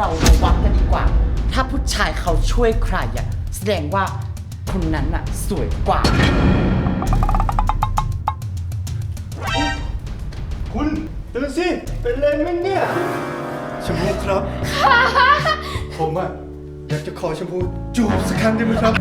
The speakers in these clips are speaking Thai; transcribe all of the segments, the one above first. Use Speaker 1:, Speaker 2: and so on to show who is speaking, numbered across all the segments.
Speaker 1: เรามาวัดกันดีกว่า ถ้าผู้ชายเขาช่วยใครอะแสดงว่าคนนั้นอะสวยกว่า
Speaker 2: คุณเดินสิ เป็นเลนไหมเนี่ยชมพูครับ ผมอะอยากจะขอชมพูจูบสักครั้งได้ไหมครับ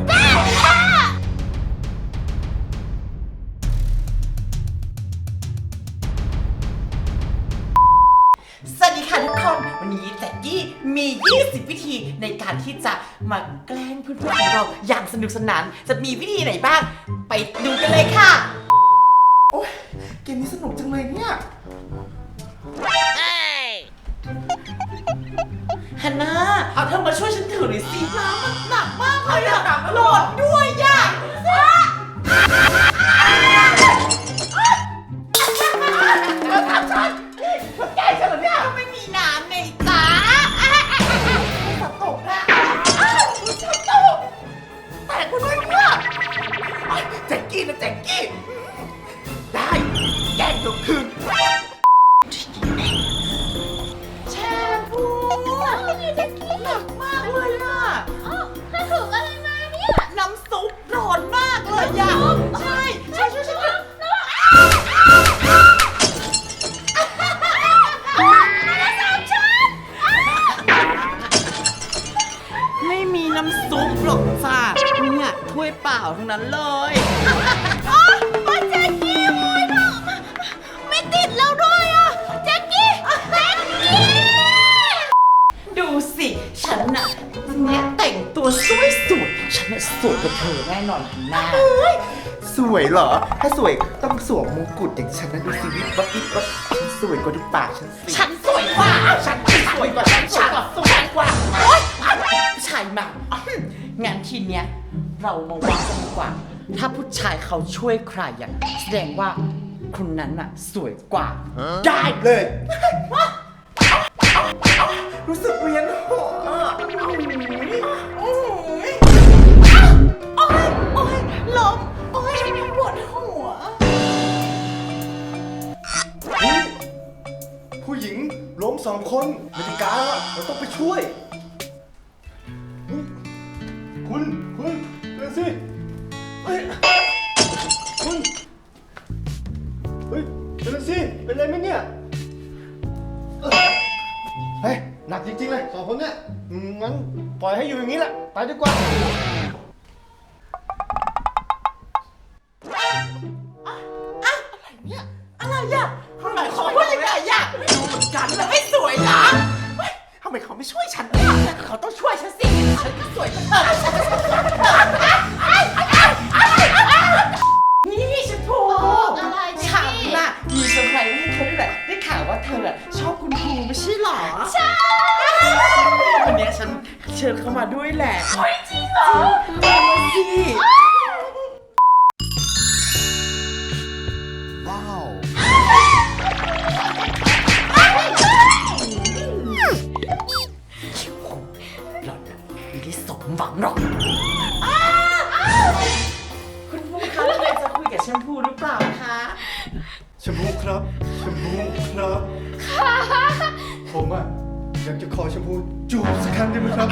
Speaker 1: ทุกคนวันนี้แจ็กกี้มี 20 วิธีในการที่จะมาแกล้งเพื่อนๆของเราอย่างสนุกสนาน จะมีวิธีไหนบ้าง ไปดูกันเลยค่ะ โอ้ยเกมนี้สนุกจังเลยเนี่ยฮันน่าเอาเธอมาช่วยฉันถือหน่อยสิน้ำมันหนักมากเลยอะโหลดด้วยอะ วยฉันน่ะสวยกว่าเธอแน่นอนฮันน่า
Speaker 3: สวยเหรอ ถ้าสวยต้องสวมมงกุฎอย่างฉันนะดูสิวิบวับวิบวับฉันสวยกว่าดูปากฉันสิ
Speaker 1: ฉันสวยกว่าฉันสวยกว่าฉันสวยกว่าสวยกว่าโอ๊ยผู้ชายมาอื้องั้นทีเนี้ยเรามาวัดกันดีกว่า ถ้าผู้ชายเขาช่วยใครอะแสดงว่าคนนั้นอะสวยกว่า
Speaker 3: ได้เลย รู้สึก
Speaker 2: ไม่ติการแล้วเราต้องไปช่วย คุณ คุณเอ็นสิเฮ้ยคุณ เฮ้ยเอ็นสิ เป็นไรไหมเนี่ยเอ้ยเฮ้ย หนักจริงๆเลยสองคนเนี่ยอืมงั้นปล่อยให้อยู่อย่างนี้แหละ ไปดีกว่า
Speaker 1: หวังหรอก
Speaker 4: คุ
Speaker 1: ณครูคะเราเลยจะคุยกับแชมพูหรือเปล่าคะ
Speaker 2: ชมพูครับ ชมพูครับ ผมอะอยากจะขอชมพูจูบสักครั้งได้ไหมครับ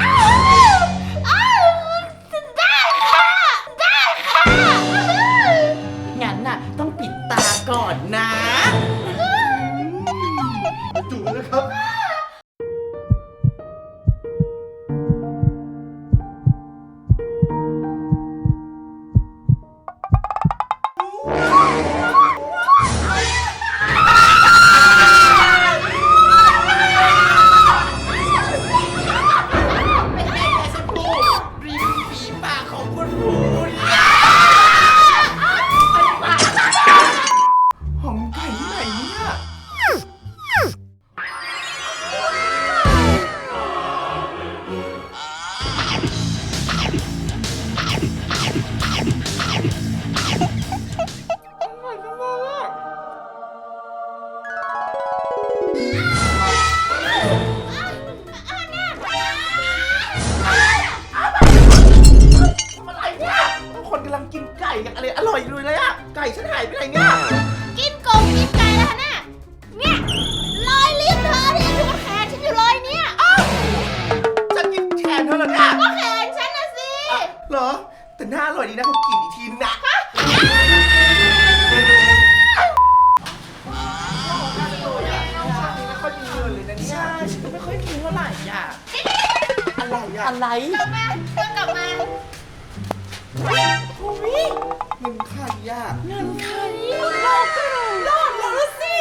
Speaker 4: ยังอะไร
Speaker 1: อร่อยอยู่เลยอะ
Speaker 2: ไก่ฉัน
Speaker 1: หายไปไหนเนี่ยกินกงกินไก่แล้วนะเนี่ยลอยเลี้ยงเธอที่อยู่แขนฉันอยู่ลอยเนี่ย
Speaker 4: จะกินแขนเธอเหรอเนี่ยก็แขนฉันนะสิ
Speaker 3: เหรอ แต่น่าอร่อยดีนะผมกินอีกทีนึงนะ
Speaker 1: ใช่ฉันก็ไม่ค่อยกินเท่าไหร่อะ
Speaker 3: อะไรอะ
Speaker 1: อะไร
Speaker 4: กลับมากลับมา
Speaker 3: เงินค่ายา
Speaker 1: เงินใครรอดรอดแล้วสิ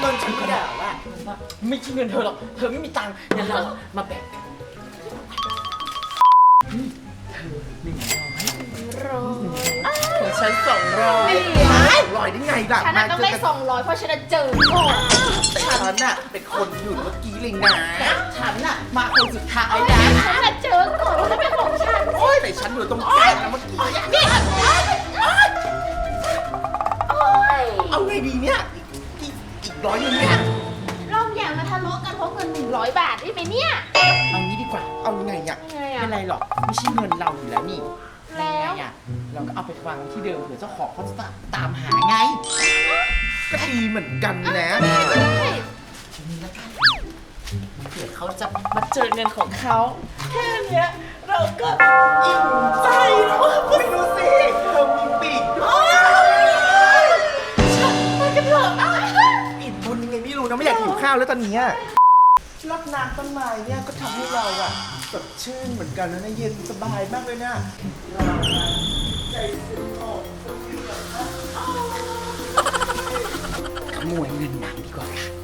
Speaker 3: เงินฉันก็ได้ว่า
Speaker 1: ไม่ใช่เงินเธอหรอก เธอไม่มีตังค์เงินเรามาแบ่งกันเธอหนึ่งร้อยขอ ฉันสองร้อย
Speaker 3: ลอยได้ไงล่ะ
Speaker 4: ฉันน่ะต้องได้สองร้อยเพราะฉันน่ะเจอก่อน
Speaker 3: ฉันน่ะเป็นคนอยู่เมื่อกี้เลยนะ
Speaker 1: ฉันน่ะมาคนสุดท้าย
Speaker 4: ฉั
Speaker 1: นะ
Speaker 4: นน่ะเจอก่อนว่าเป็นของฉัน
Speaker 3: โอ้ยแต่ฉันอยู่ตรงกลางนะเมื่อกี้อะ
Speaker 4: นี่โอ๊ย
Speaker 3: เอาไงดีเนี่ยอีกอีกร้อยหนึงเนี่ย
Speaker 4: เราอย่ามาทะเลาะกันเพราะเงินหนึ่งร้อยบาทได้ไหมเนี่ย
Speaker 1: เอางี้ดีกว่า
Speaker 3: เอาไงอะ
Speaker 4: ยังไง
Speaker 1: ไม่
Speaker 4: อะ
Speaker 1: เป็นไรหรอกไม่ใช่เงินเราอยู่แล้วนี่
Speaker 4: แล้ว
Speaker 1: ไงอะเราก็เอาไปวางที่เดิมเผื่อเจ้าของเขาจะตามหาไง
Speaker 3: ก็ดีเหมือนกันนะ
Speaker 1: เผื่อเขาจะมาเจอเงินของเขาแค่เนี้ยเราก็อิ่มใจแล้ว
Speaker 3: ไม่ดูสิเธอมีปีกด้วย
Speaker 1: ไปกันเถอะ
Speaker 3: อิ่มบุญยังไงไม่รู้นะไม่อยากหิวข้าวแล้วตอนเนี้ย รดน้ำต้นไม้เนี่ยก็ทำให้เราอะสดชื่นเหมือนกันนะเนี่ยเย็นสบายมากเลยนะเราอะใจซึ้งออกสดชื่นแบบว่า
Speaker 1: ขโมยเงินนางดีกว่าค่ะ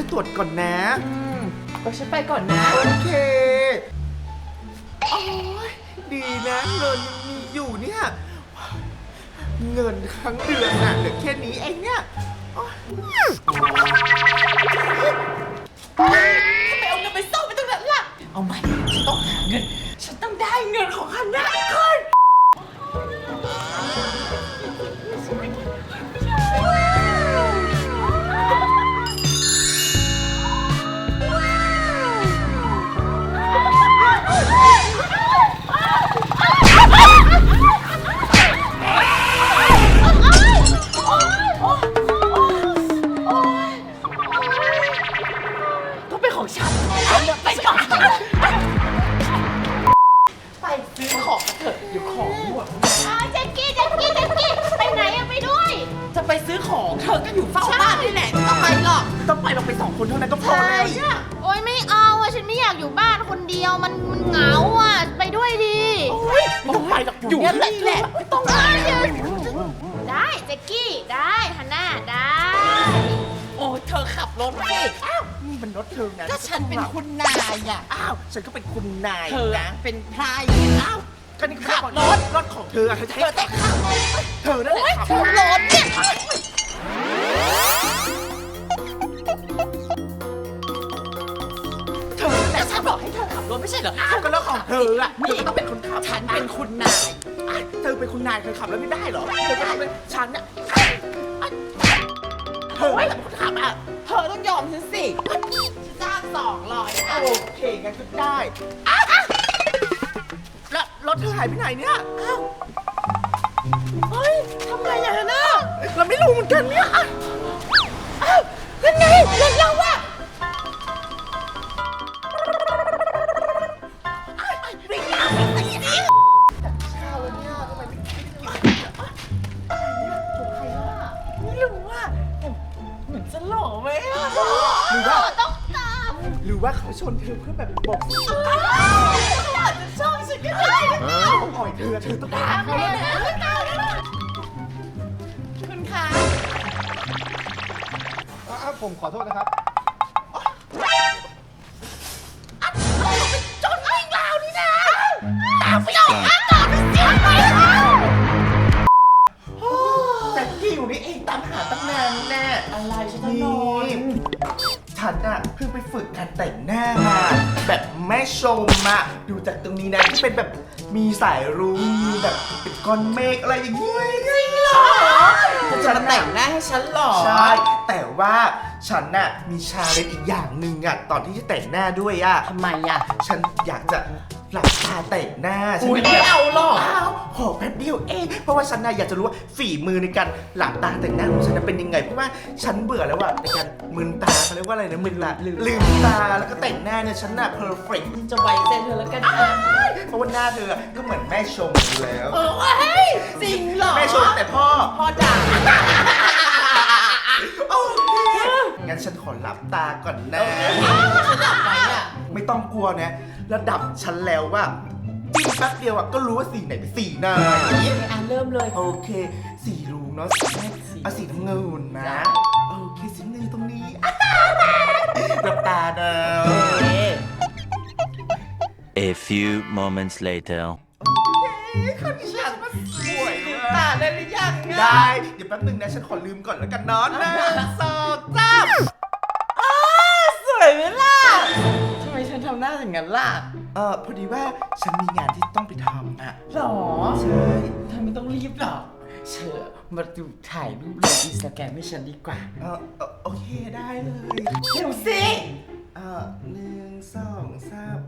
Speaker 3: ฉันตรวจก่อนนะ
Speaker 1: อืมก็ฉันไปก่อนนะ
Speaker 3: โอเค โอ้ยดีนะเงินยังมีอยู่เนี่ย เงินทั้งเดือนน่ะเหลือแค่นี้เองเนี่ยโอ๊ย
Speaker 1: ทำไมเอาเงินไปซ่อนไปตรงนั้นล่ะ เอาใหม่ฉันต้องหาเงิน ฉันต้องได้เงินของฮันน่าก่อน
Speaker 4: โอ๊ยไม่เอาอะฉันไม่อยากอยู่บ้านคนเดียวมันมันเหงาอะไปด้วยดี
Speaker 3: ไม่ต้องไปหรอก
Speaker 1: อ
Speaker 3: อยู่ยู่
Speaker 1: นี่
Speaker 3: ที่
Speaker 1: แห
Speaker 3: นี่
Speaker 1: ละ
Speaker 3: แหละ
Speaker 1: ไม่ต้อง
Speaker 4: เอ้ยเดี๋ยวได้แจ็คกี้ได้ฮันน่าได้
Speaker 1: โอ้เธอขับรถสิ
Speaker 3: อ้าวนี่มันรถเธอนะ
Speaker 1: ก็ฉันเป็นคุณนายอะ
Speaker 3: อ้าวฉันก็เป็นคุณนาย
Speaker 1: เธอ
Speaker 3: นะ
Speaker 1: เป็นไพรอ้าว
Speaker 3: ก็นี่
Speaker 1: ขับรถ
Speaker 3: รถของเธออะเธอจะให้
Speaker 1: เธอต้องขับ
Speaker 3: เธอนั่นแห
Speaker 1: โอ๊ย
Speaker 3: ละขับ
Speaker 1: ขับรถเนี่ย ช่เหรอ
Speaker 3: อ้าวก็รถของเธออะ
Speaker 1: นี่
Speaker 3: เธอต้องเป็นคนขับ
Speaker 1: ฉันเป็นคุณนาย
Speaker 3: อะเธอเป็นคุณนายเธอขับแล้วไม่ได้เหรอเธอก็ทำเป็นฉันอะเธอเป็นคนขับอะ
Speaker 1: เธอต้องยอมฉันสิฉันจ้างสองร้อยอะ
Speaker 3: โอเคงั้นก็ได้แล้วรถเธอหายไปไหนเนี่ยอ้าว
Speaker 1: อย
Speaker 3: เธอเธอต้องตา
Speaker 4: เลยนะตาเลยนะ
Speaker 1: คุณคะ
Speaker 2: อะผมขอโทษนะครับ
Speaker 1: จนวิ่งราวนี่นะตามไปเอาอาต่อไปเสียไปค่ะ
Speaker 3: แต่กี้อยู่นี่เองตามหาตั้งนานแน่
Speaker 1: อะไรฉันจะนอน
Speaker 3: ดฉันอะเพิ่งไปฝึกการแต่งหน้ามาแบบแม่ชมอะดูจากตรงนี้นะที่เป็นแบบ มีสายรุ้งมีแบบเป็นก้อนเมฆอะไรอย่างเงี้ยจริงเหรอ
Speaker 1: จะมาแต่งหน้าให้ฉันเหรอ
Speaker 3: ใช่แต่ว่าฉันน่ะมีชาเลนจ์อีกอย่างหนึ่งอะตอนที่จะแต่งหน้าด้วยอะ
Speaker 1: ทำไมอะ
Speaker 3: ฉันอยากจะ หลับตาแต่งหน้าฉัน
Speaker 1: อุ้ยไม่เอาหรอก
Speaker 3: อ้าวขอแป๊บเดียวเองเพราะว่าฉันน่ะอยากจะรู้ว่าฝีมือในการหลับตาแต่งหน้าของฉันน่ะเป็นยังไง เพราะว่าฉันเบื่อแล้วอะในการมึนตาเขาเรียกว่าอะไรนะมึนตาลืมตาแล้วก็แต่งหน้าเนี่ยฉันน่ะเพอร์เฟกต์
Speaker 1: จะไว้ใจเธอแล้วกันนะ
Speaker 3: เพราะว่าหน้าเธอก็เหมือนแม่ชมอยู่แล้ว
Speaker 1: เออเฮ้ยจริงเหรอ
Speaker 3: แม่ชมแต่พ่อ
Speaker 1: พ่อด่า
Speaker 3: โอเค งั้นฉันขอหลับตาก่อนนะ
Speaker 1: ฉันหลับไหมอะ
Speaker 3: ไม่ต้องกลัวนะ ระดับฉันแล้วว่าจิ้มแป๊บเดียวอะก็รู้ว่าสีไหนเป็นสีไหน
Speaker 1: อะเริ่มเลย
Speaker 3: โอเค สีรุ้งเนาะสีเอาสีน้ำเงินนะ โอเคสีน้ำเงินอยู่ตรงนี้หลับตาเนาะ
Speaker 5: A few moments later.
Speaker 3: คนนี้ฉันมันสวยม
Speaker 1: ตาา
Speaker 3: ก
Speaker 1: ได้หรือยังอะ
Speaker 3: ได้ เดี๋ยวแป๊บนึงนะ ฉันขอลืมก่อนแล้วกันเนอนนะสองสาม
Speaker 1: สวยไหมล่ะาอย่างนั้นล่ะ
Speaker 3: เออพอดีว่าฉันมีงานที่ต้องไปทำอะ
Speaker 1: หรอ
Speaker 3: ใช่
Speaker 1: ทำไมต้องรีบหรอเชิญมาดูถ่ายรูปลงอินสตาแกรมให้ฉันดีกว่า
Speaker 3: เออเอ่อโอเคได้เลย
Speaker 1: เร็วสิ
Speaker 3: เออหนึ่งสองสาม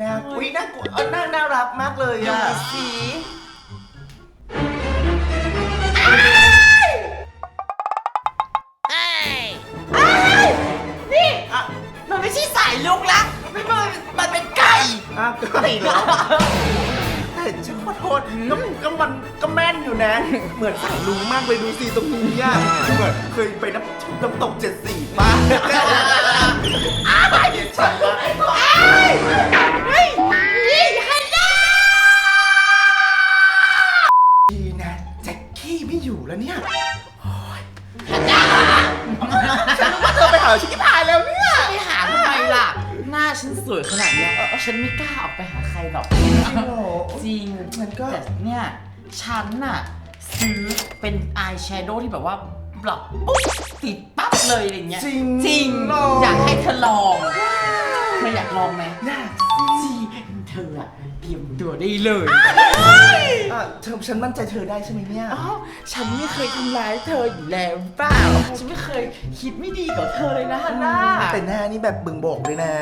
Speaker 3: น่าอุ้ยน่ากลัวเออน่าน่ารักมากเลยอะ
Speaker 1: สี ไก่
Speaker 3: อะไก่เหรอแต่ฉันขอโทษก็ก็มันก็แม่นอยู่นะ เหมือนสายลุงมากเลยดูสิตรงนี้อะเหมือนเคยไปน้ำน้ำตกเจ็ดสีป่ะอ้าวฉันว่า
Speaker 1: เฮ้ยนี่ฮันน่า
Speaker 3: ดีนะแจ็คกี้ไม่อยู่แล้วเนี่ย
Speaker 1: ฮันน่า
Speaker 3: ฉันรู้ว่าเธอไปหาชิคกี้พายแล้วเนี่ย
Speaker 1: หน้าฉันสวยขนาดเนี้ยฉันไม่กล้าออกไปหาใครหรอก
Speaker 3: จริงเหรอ
Speaker 1: จริง
Speaker 3: มันก็
Speaker 1: แต่เนี่ยฉันน่ะซื้อเป็นอายแชโดว์ที่แบบว่าบล็อกปุ๊บติดปั๊บเลยอะไรเงี้ย
Speaker 3: จริง
Speaker 1: จริง
Speaker 3: เหรอ
Speaker 1: อ ยากให้เธอลองเธออยากลองไหม
Speaker 3: อยาก
Speaker 1: จริงเธออะเตรียมตัวได้เลย
Speaker 3: อะเธอ ฉันมั่นใจเธอได้ใช่ไหมเนี่ย
Speaker 1: อ้าวฉันไม่เคยทำร้ายเธออยู่แล้วเปล่า ฉันไม่เคยคิดไม่ดีกับเธอเลยนะฮันน่า
Speaker 3: แต่หน้านี่แบบบึงบอกเลยนะ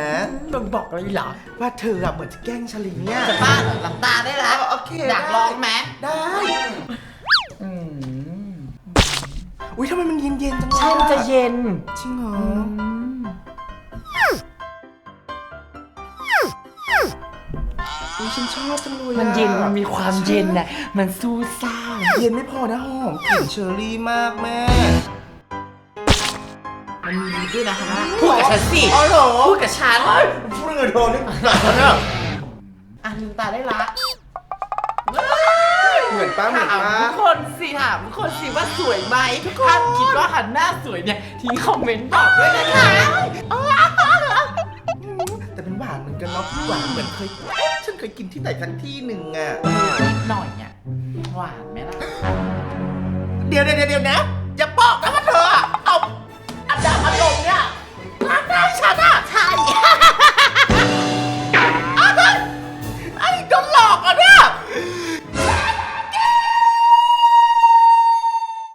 Speaker 1: มึงบอกเลยเหรอ
Speaker 3: ว่าเธออะเหมือนจะแกล้งฉันเลยเนี่ย
Speaker 1: จะบ้าเหรอหลับตาได้แล้ว
Speaker 3: โอเค
Speaker 1: อยากลองไหม
Speaker 3: ได้
Speaker 1: อืม
Speaker 3: อุ้ยทำไมมันเย็นๆจังเลย
Speaker 1: ใช่มันจะเย็น
Speaker 3: จริงเหรอ อุ้ยฉันชอบจังเลยอะ
Speaker 1: มันเย็นมันมีความเย็นน่ะมันสู้ซ่า
Speaker 3: เย็นไม่พอนะหอมกลิ่นเชอร์รี่มากแม่
Speaker 1: มันมีลิฟต์ด้วยนะคะพูดกับฉันสิ
Speaker 3: อ๋อเหรอ
Speaker 1: พูดกับฉัน
Speaker 3: พูดเงินโดนนี่หนักแล้วเนี่ย
Speaker 1: อะลืมตาได้ละ
Speaker 3: เหมือนป้าเหมือน
Speaker 1: ถาม
Speaker 3: ป้า
Speaker 1: ทุกคนสิถามทุกคนสิว่าสวยไหมถ้าคิดว่าหันหน้าสวยเนี่ยทิ้งคอมเมนต์บอกด้วยนะคะ
Speaker 3: แต่เป็นหวานเหมือนกันเนาะหวานเหมือนเคย เอ๊ะฉันเคยกินที่ไหนสักที่หนึ่งอะ
Speaker 1: นิดหน่อยอะหวานไหมล่ะ
Speaker 3: เดี๋ยวเดี๋ยวเดี๋ยวนะอย่าบอกนะว่าเธออะ